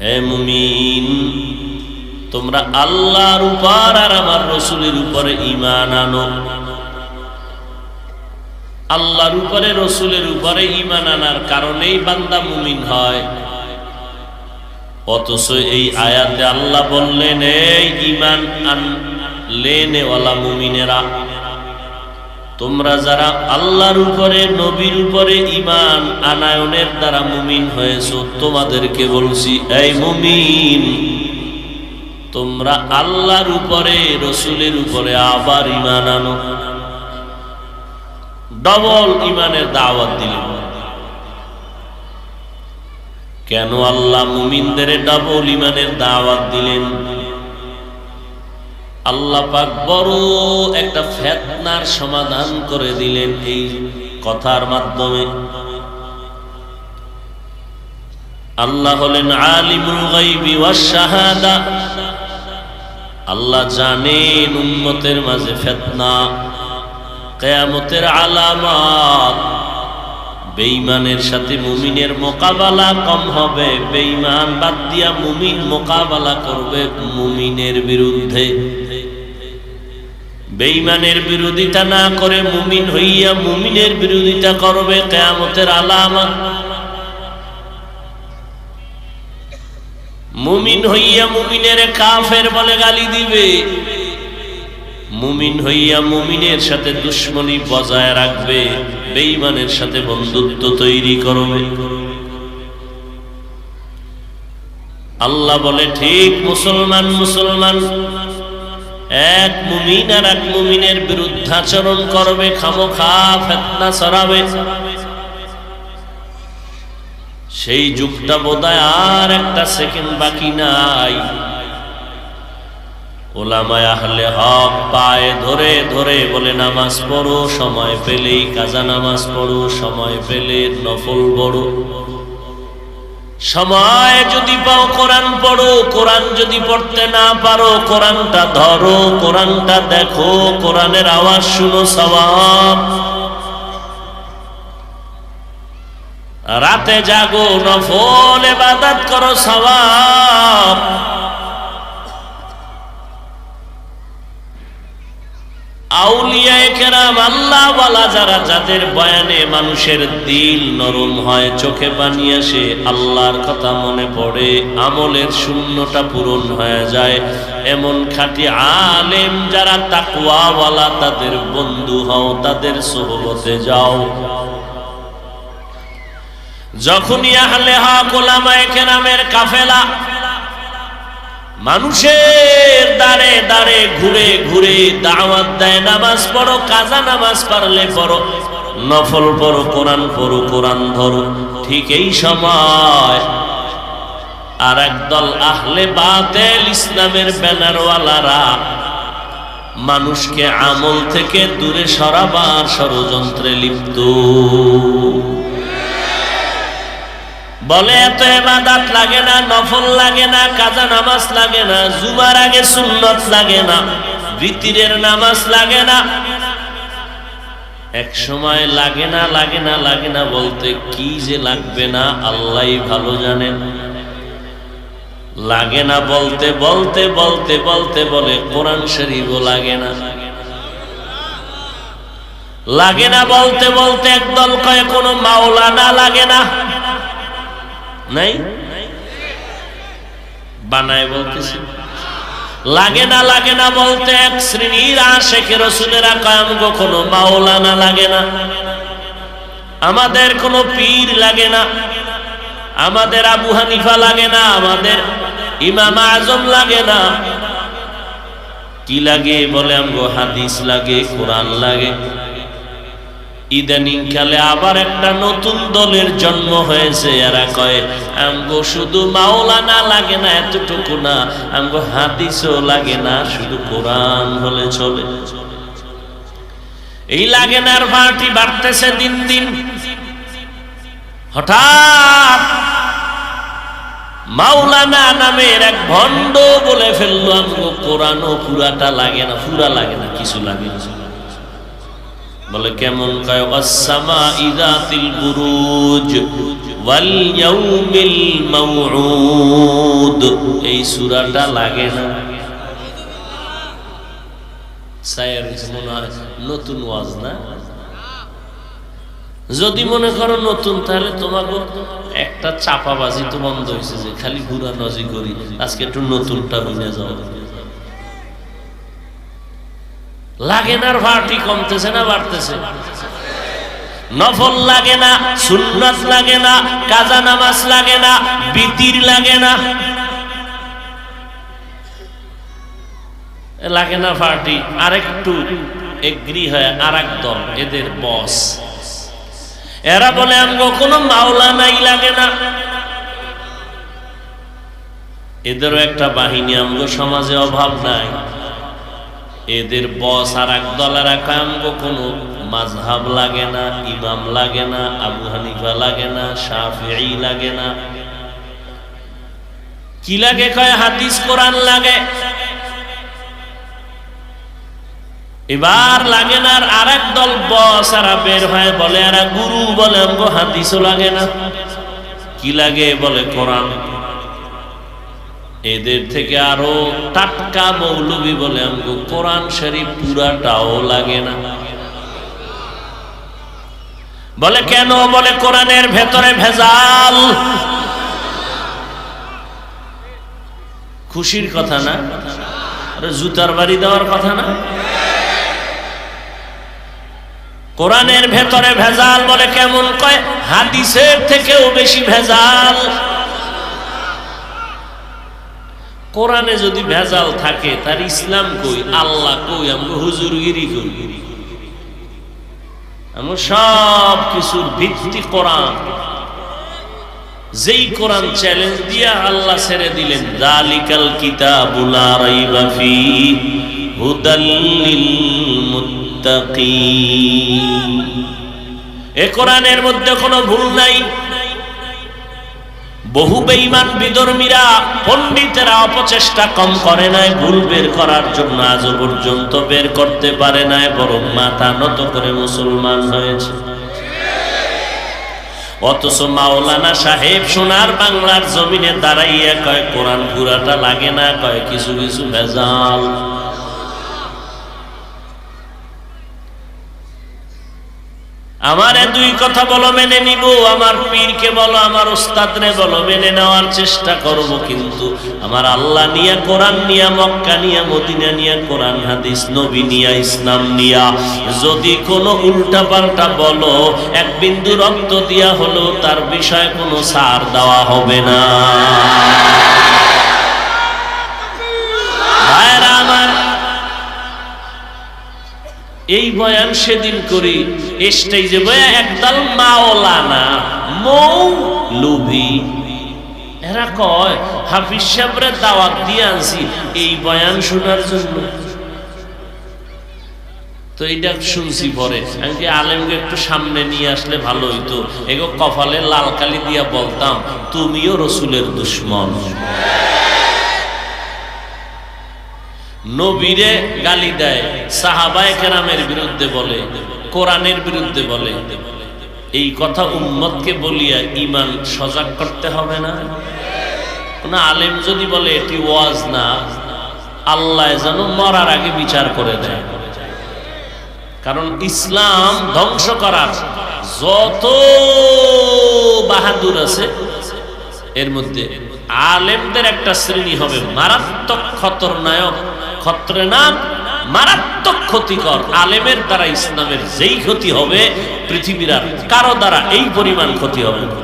হে মুমিন, তোমরা আল্লাহর উপর আর আমার রসুলের উপরে ইমান আনো। আল্লাহর উপরে, রসুলের উপরে ইমান আনার কারণেই বান্দা মুমিন হয়। অথচ এই আয়াতে আল্লাহ বললেন, এই ইমান আন লেনেওয়ালা মুমিনেরা তোমরা যারা আল্লাহর উপরে, নবীর উপরে ইমান আনায়নের দ্বারা মুমিন হয়েছ, তোমাদেরকে বলছি, এই মুমিন, তোমরা আল্লাহর উপরে, রসুলের উপরে আবার ইমান আনো। ডবল ইমানের দাওয়াত দিলেন কেন আল্লাহ মুমিনদের ডবল ইমানের দাওয়াত দিলেন? আল্লাহ পাক বড় একটা ফেতনার সমাধান করে দিলেন এই কথার মাধ্যমে। আল্লাহ হলেন আলিমুল আল্লাহ জানেন উম্মতের মাঝে ফেতনা, কেয়ামতের আলামাত। বেঈমানের সাথে মুমিনের মোকাবেলা কম হবে, বেঈমান বাদ দিয়া মুমিন মোকাবেলা করবে মুমিনের বিরুদ্ধে। বেঈমানের বিরোধিতা না করে মুমিন হইয়া মুমিনের বিরোধিতা করবে কেয়ামতের আলামত। মুমিন হইয়া মুমিনের কাফের বলে গালি দিবে। মুমিন হইয়া মুমিনের সাথে দুশ্মনী বজায় রাখবে, বেঈমানের সাথে বন্ধুত্ব তৈরি করবে। আল্লাহ বলে, ঠিক মুসলমান মুসলমান এক মুমিন আর এক মুমিনের বিরুদ্ধাচরণ করবে, খামোখা ফেতনা ছড়াবে। সেই যুগটা বোধহয় আর একটা সেকেন্ড বাকি নাই। ওলামায় আহলে হক পায়ে ধরে ধরে বলে, নামাজ পড়ো, সময় পেলেই কাজা নামাজ পড়ো, সময় পেলে নফল পড়ো। সময় যদি পাও কোরআন পড়ো, কোরআন যদি পড়তে না পারো, কোরআনটা ধরো, কোরআনটা দেখো, কোরআনের আওয়াজ শুনো সবাব রাতে জাগো, নফল এবাদত করো সবাব আউলিয়ায়ে কেরাম আল্লাহওয়ালা যারা যাদের বয়ানে মানুষের দিল নরম হয়, চোখে আল্লাহর কথা মনে পড়ে, আমলের শূন্যটা পূরণ হয়ে যায়। এমন আলেম যারা তাকুয়াওয়ালা তাদের বন্ধু হও, তাদের সোহবতে যাও। যখনই আহলে হক কেরামের কাফেলা মানুষের দাঁড়ে দাঁড়ে ঘুরে ঘুরে দাওয়াত দেয়, নামাজ পড়ো, কাজা নামাজ পারলে পড়ো, নফল পড়ো, কোরআন পড়ো, কোরআন ধরো, ঠিক এই সময় আর একদল আহলে বাতেল ইসলামের ব্যানারওয়ালারা মানুষকে আমল থেকে দূরে সরাবার ষড়যন্ত্রে লিপ্ত। বলে, এত এবাদাত লাগে না, নফল লাগে না, কাজা নামাজ লাগে না, জুমার আগে সুন্নত লাগে না, ভিতিরের নামাজ লাগে না। এক সময় লাগে না লাগে না লাগে না বলতে কি যে লাগবে না আল্লাহ ভালো জানেন লাগে না বলতে বলতে বলতে বলতে বলে, কোরআন শরীফও লাগে না। লাগে না বলতে বলতে একদল কয়ে, কোনো মাওলানা লাগে না। নাই? বানায় বলতেছি। লাগে না লাগে না বলতে এক শ্রেণির আশেখ রসুলেরা কায়াম কোনো মাওলানা লাগে না। আমাদের কোনো পীর লাগে না। আমাদের আবু হানিফা লাগে না, আমাদের ইমাম আজম লাগে না। কি লাগে বলে আমগো হাদিস লাগে, কোরআন লাগে। ইদানিং কালে আবার একটা নতুন দলের জন্ম হয়েছে। এরা কয়, আমগো শুধু মাওলানা লাগে না, এতটুকু না। আমগো হাদিসও লাগে না, শুধু কোরআন হলে চলে। এই লাগে না আর পার্টি বাড়তেছে দিন দিন। হঠাৎ মাওলানা নামের এক ভণ্ড বলে ফেলল, আমগো কোরআনও পুরাটা লাগে না, পুরা লাগে না, কিছু লাগে না। বলে, কেমন এই সূরাটা লাগে না। নতুন ওয়াজ, না? যদি মনে করো নতুন, তাহলে তোমাকে একটা চাপাবাজি তো বন্ধ হয়েছে যে, খালি ঘুরা নজি করি, আজকে একটু নতুনটা হইনে যাও। লাগে না ভাটি কমতেছে না, বাড়তেছে। নফল লাগে না লাগে না, কাজা নামাজ লাগে না, বিতির লাগে না। লাগে না আরেকটু এগ্রি হয় আর দল, এদের বস। এরা বলে, আমগো কোনো মাওলা নাই লাগে না। এদেরও একটা বাহিনী, আমগো সমাজে অভাব নাই। এদের বস আর এক দলের এক আমগো কোনো মাঝহাব লাগে না, ইমাম লাগে না, আবু হানিফা লাগে না শাফি লাগে না। কি লাগে কয়? হাদিস, কোরআন লাগে। এবার লাগে না আর এক দল বস আর বের হয়, বলে, আর গুরু, বলে আমগো হাদিসও লাগে না। কি লাগে? বলে, কোরআন। এদের থেকে আরও টাটকা মৌলবি বলে আমগো কোরআন শরীফ পুরাটাও লাগে না। বলে কেন? বলে কোরআনের ভেতরে ভেজাল। খুশির কথা না? জুতার বাড়ি দেওয়ার কথা না? কোরআনের ভেতরে ভেজাল বলে কেমন কয়? হাদিসের থেকেও বেশি ভেজাল। কোরআনে যদি ভেজাল থাকে, তার ইসলাম কই? আল্লাহ কই? আমরা হুজুরগিরি কই আমরা সব কিছুর ভিত্তি কোরআন। যেই কোরআন চ্যালেঞ্জ দিয়া আল্লাহ ছেড়ে দিলেন জালিকাল কিতাবুল রাইবা ফি হুদাল লিল এ কোরআনের মধ্যে কোনো ভুল নাই। বহু বেঈমান বিধর্মীরা পণ্ডিতেরা অপচেষ্টা কম করে নাই, ভুল বের করার জন্য আজও পর্যন্ত বের করতে পারে নাই, বরং মাথা নত করে মুসলমান হয়েছে। অথচ মাওলানা সাহেব সোনার বাংলার জমিনে দাঁড়াইয়া কয়, কোরআন পুরাটা লাগে না, কয়, কিছু কিছু ভেজাল। আমারে দুই কথা বলো, মেনে নিব। আমার পীরকে বলো, আমার ওস্তাদরে বলো, মেনে নেওয়ার চেষ্টা করব কিন্তু আমার আল্লাহ নিয়া, কোরআন নিয়া, মক্কা নিয়া, মদিনা নিয়া, কোরআন, হাদিস, নবী নিয়া, ইসলাম নিয়া। যদি কোনো উল্টা পাল্টা বলো, এক বিন্দু রক্ত দিয়া হলো তার বিষয়ে কোনো সার দেওয়া হবে না। এই বয়ান সেদিন করি স্টেজে বয়া একদল মাওলানা মৌ লুভি এরা কয়, হাফিজ সাহেবরে দাওয়াত দিয়ে আনছি, এই বয়ান শোনার জন্য। তো এইটা শুনছি পরে। আমি আলেমকে একটু সামনে নিয়ে আসলে ভালো হইতো? এগো কপালে লাল কালি দিয়া বলতাম, তুমিও রসুলের দুশ্মন। নবীরে গালি দেয়, সাহাবায় কেরামের বিরুদ্ধে বলে, কোরআনের বিরুদ্ধে বলে। এই কথা উম্মতকে বলিয়া ইমান সজাগ করতে হবে না? কোন আলেম যদি বলে এটি ওয়াজ না, আল্লাহ যেন মরার আগে বিচার করে দেয়। কারণ ইসলাম ধ্বংস করার যত বাহাদুর আছে, এর মধ্যে আলেমদের একটা শ্রেণি হবে মারাত্মক খতরনায়ক। খতরনাক মারাত্মক ক্ষতিকর, আলেমের দ্বারা ইসলামের যেই ক্ষতি হবে, পৃথিবীর আর কারও দ্বারা এই পরিমাণ ক্ষতি হবে না।